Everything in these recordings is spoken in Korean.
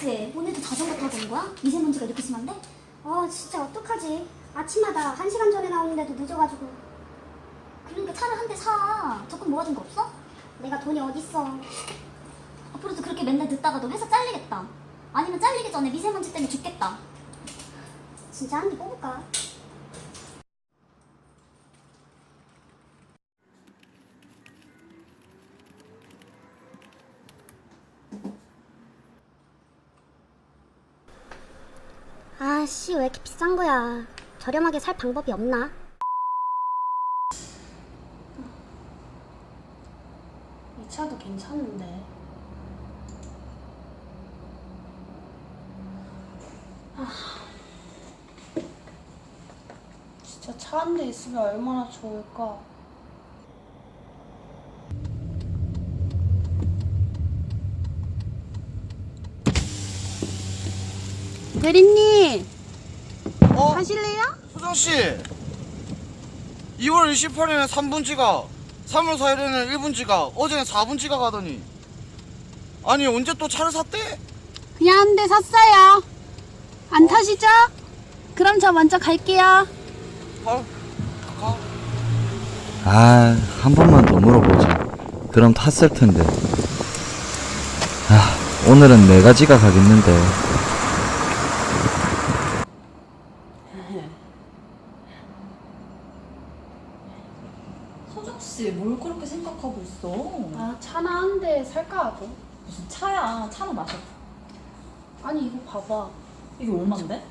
혹시 오늘도 자전거 타고 온 거야? 미세먼지가 이렇게 심한데? 아 진짜 어떡하지? 아침마다 한 시간 전에 나오는데도 늦어가지고 그러니까 차를 한 대 사. 조금 모아준 거 없어? 내가 돈이 어딨어 앞으로도 그렇게 맨날 늦다가 너 회사 잘리겠다. 아니면 잘리기 전에 미세먼지 때문에 죽겠다. 진짜 한 대 뽑을까? 아씨 왜 이렇게 비싼 거야 저렴하게 살 방법이 없나? 이 차도 괜찮은데. 아, 진짜 차 한 대 있으면 얼마나 좋을까. 대리님 어? 하실래요? 소정씨 2월 28일에는 3분지가 3월 4일에는 1분지가 어제는 4분지가 가더니 아니 언제 또 차를 샀대? 그냥 한 대 샀어요. 안 타시죠? 그럼 저 먼저 갈게요. 가, 가. 아, 한 번만 더 물어보자. 그럼 탔을 텐데. 아, 오늘은 내가 지각하겠는데. 서정 씨, 뭘 그렇게 생각하고 있어? 아, 차나 한 대 살까 하고. 무슨 차야? 차는 마셔. 아니, 이거 봐봐. 이게 얼만데?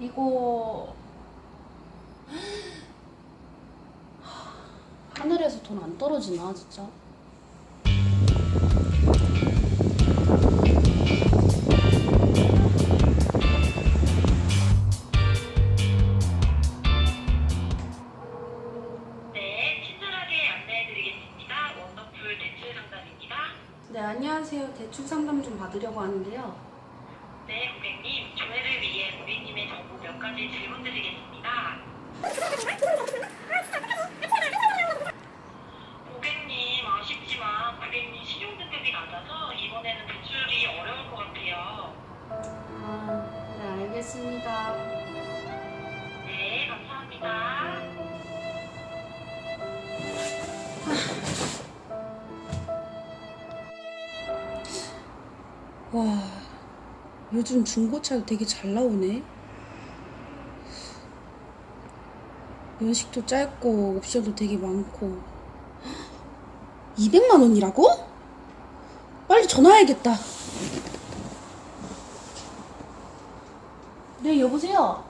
이거. 하늘에서 돈 안 떨어지나, 진짜? 안녕하세요. 대출 상담 좀 받으려고 하는데요. 네, 고객님, 조회를 위해 고객님의 정보 몇 가지 질문 드리겠습니다. 와, 요즘 중고차도 되게 잘 나오네. 연식도 짧고 옵션도 되게 많고. 200만 원이라고? 빨리 전화해야겠다. 네, 여보세요?